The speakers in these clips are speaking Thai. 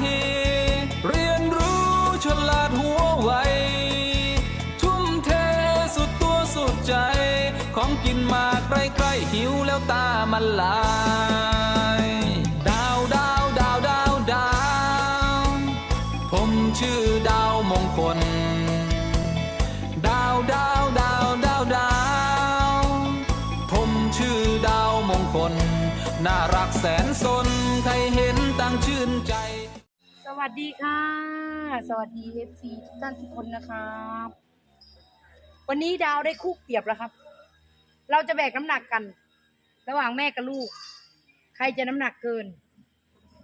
เรียนรู้ฉลาดหัวไว ทุ่มเทสุดตัวสุดใจ ของกินมาใกล้ๆหิวแล้วตามันลายดาวดาวดาวดาวดาวผมชื่อดาวมงคล ดาวดาวดาวดาวดาวผมชื่อดาวมงคล น่ารักแสนสนใครเห็นต่างชื่น วัสดีค่ะ สวัสดีเอฟซีทุกท่านทุกคนนะครับ วันนี้ดาวได้คู่เปรียบแล้วครับ เราจะแบกน้ำหนักกัน ระหว่างแม่กับลูก ใครจะน้ำหนักเกิน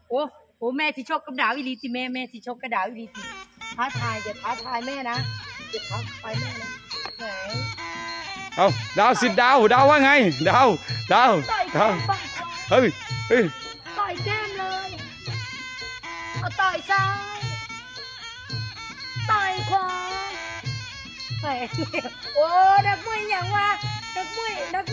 โอ้โหแม่สิชกกับดาวอีหลีติแม่แม่สิชกกับดาวอีหลีติท้าทายอย่าท้าทายแม่นะอย่าท้าทายแม่นะไหนเอาดาวสิดาวดาวว่าไง ดาวดาวต่อยดาแก้วมฝั่งขวาเฮ้ยเฮ้ยต่อยแก้ม เลยเอาต่อยซ้ายต่อยขวาแหมโอ้นักมวยอย่างว่านักมวยนัก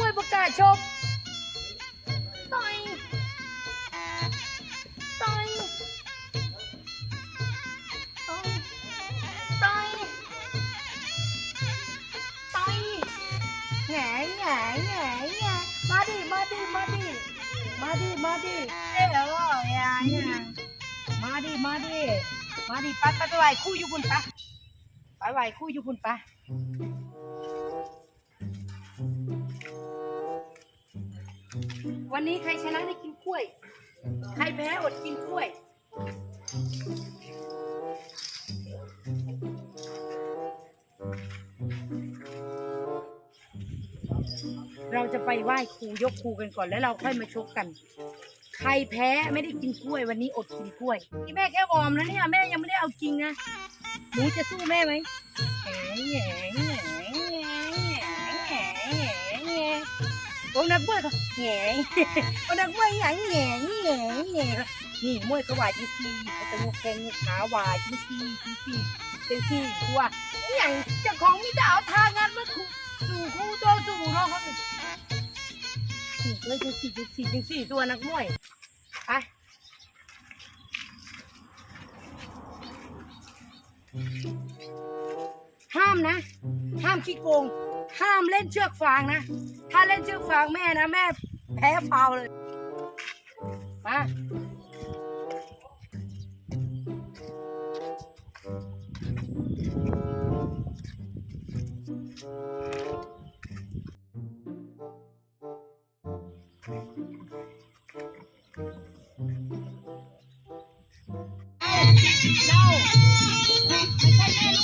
มาดิมาดิมาดิมาดิมาดิเอ้ยโอ้ยอย่าอย่ามาดิมาดิมาดิไปไหวคู่อยู่คุณปะไปไหวคู่อยู่คุณปะวันนี้ใครชนะได้กินกล้วย ใครแพ้อดกินกล้วยเราจะไปไหว้ครูยกครูกันก่อนแล้วเราค่อยมาชกกัน ใครแพ้ไม่ได้กินกล้วยวันนี้อดกินกล้วยนี่แม่แค่วอร์มนะเนี่ยแม่ยังไม่ได้เอาจริงนะหนูจะสู้แม่ไหมแหงแหงแหงแหงแหงแหงโอ้นักมวยเขาแหงโอ้นักมวยแหงแหงแหงแหงนี่มวยเขาว่าจังซี่เขาจะยกแข้งขาว่าจังซี่จังซี่จังซี่ตัวอย่างเจ้าของมิจะเอาทางงานมาขู่สู่คู่ตัวสู่เนาะเขานี่เลยจังซี่จังซี่จังซี่ตัวนักมวย ไปห้ามนะ ห้ามขี้โกง ห้ามเล่นเชือกฟางนะ ถ้าเล่นเชือกฟางแม่นะ แม่แพ้ฟาวเลย มา เราไ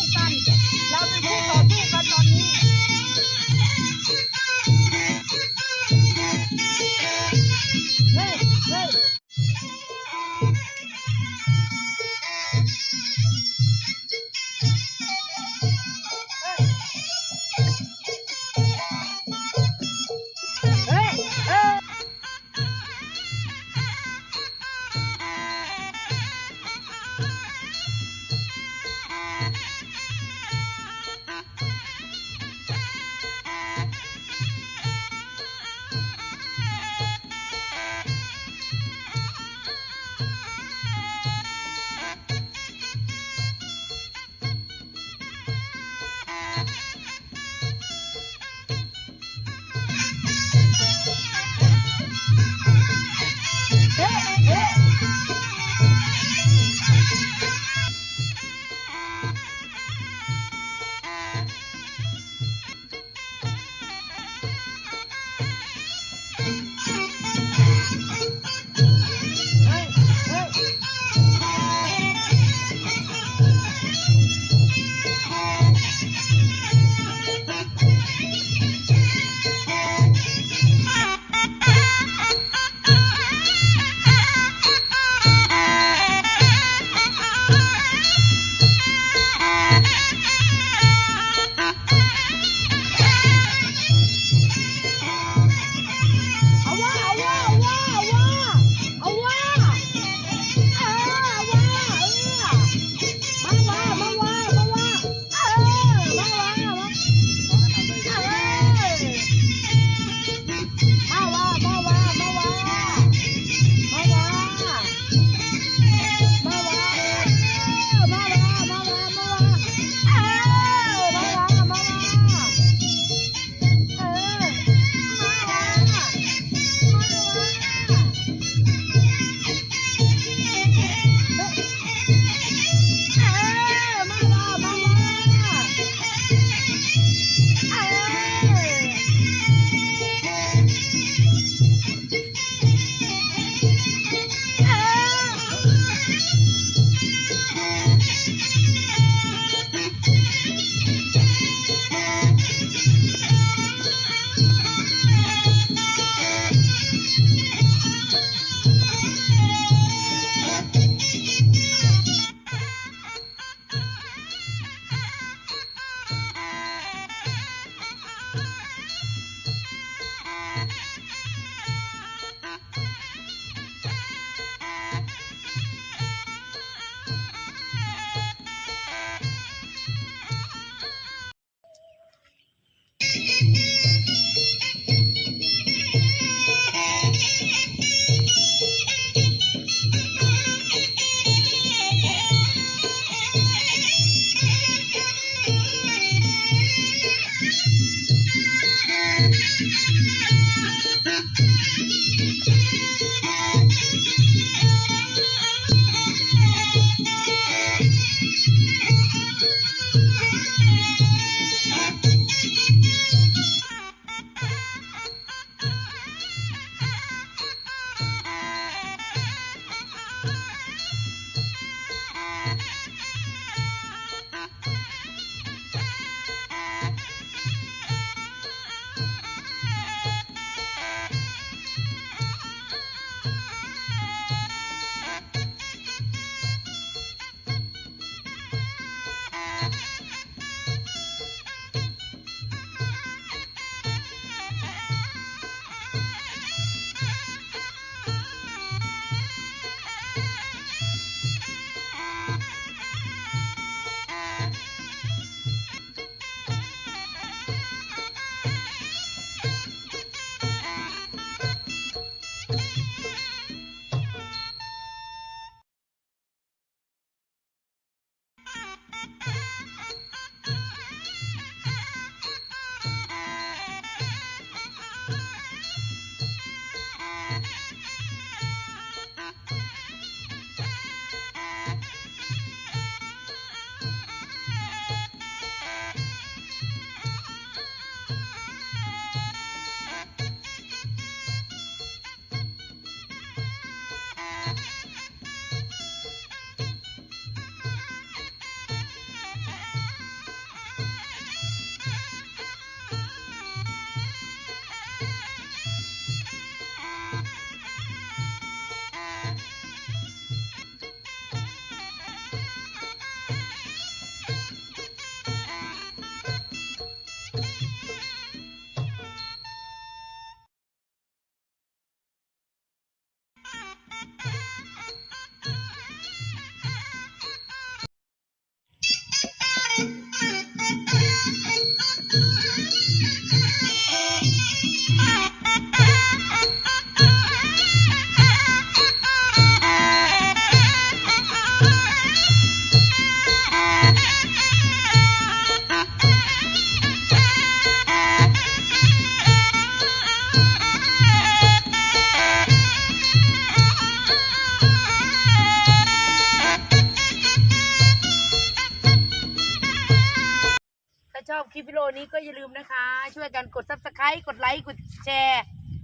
ลิปวิดีโอนี้ก็อย่าลืมนะคะ ช่วยกันกด subscribe กดไลค์กดแชร์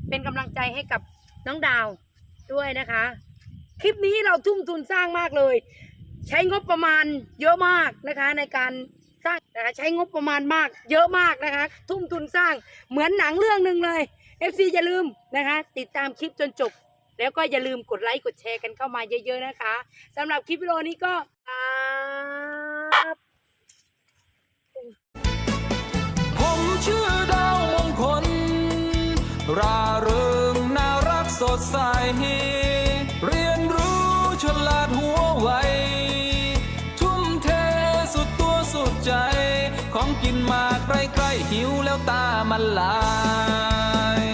เป็นกำลังใจให้กับน้องดาวด้วยนะคะ คลิปนี้เราทุ่มทุนสร้างมากเลย ใช้งบประมาณเยอะมากนะคะ ในการสร้างนะคะใช้งบประมาณมาก เยอะมากนะคะ ทุ่มทุนสร้างเหมือนหนังเรื่องหนึ่งเลย FC อย่าลืมนะคะ ติดตามคลิปจนจบ แล้วก็อย่าลืมกดไลค์กดแชร์กันเข้ามาเยอะ ๆนะคะสำหรับคลิปวิดีโอนี้ก็ เรียนรู้ฉลาดหัวไว ทุ่มเทสุดตัวสุดใจ ของกินมาใกล้ๆหิวแล้วตามันลาย